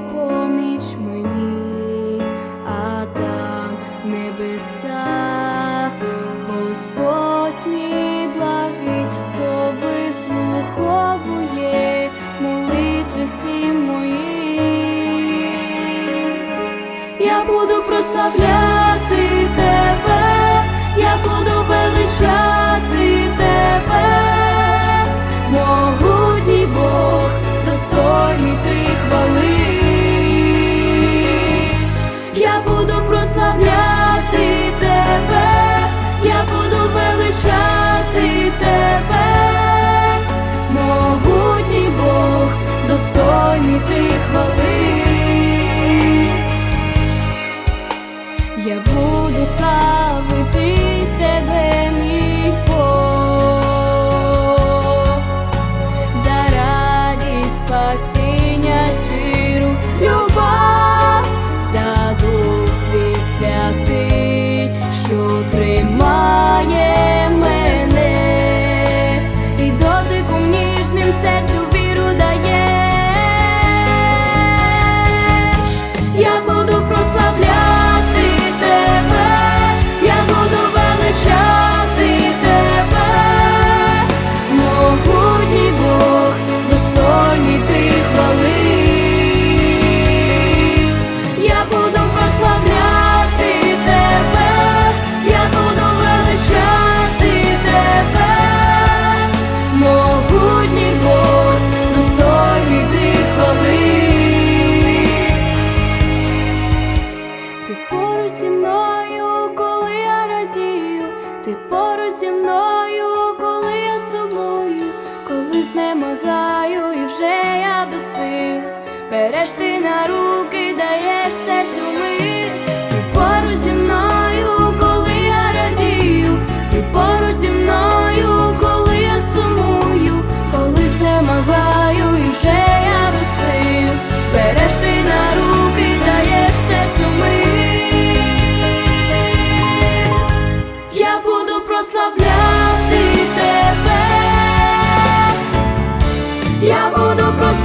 поміч мені, а там небеса, Господь мій благий, хто вислуховує молитви всі мої. Я буду прославляти тебе. Ти хвали. Я буду славити тебе, мій Бог, за радість спасіння щиру любов, за дух твій святий, що тримає мене, і дотиком ніжним серцю Я буду ти поруч зі мною, коли я сумую, коли знемагаю і вже я без сил. Береш ти на руки, даєш серцю мир. Ти поруч зі мною, коли я радію, ти поруч зі мною, коли я сумую, коли знемагаю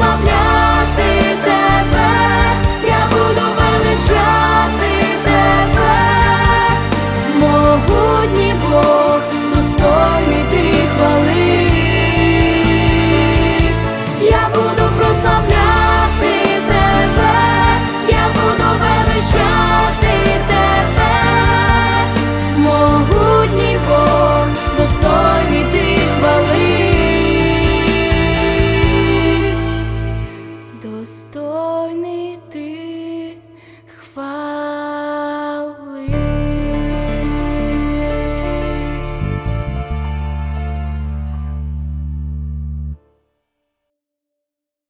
прославляй. Ой, не ти.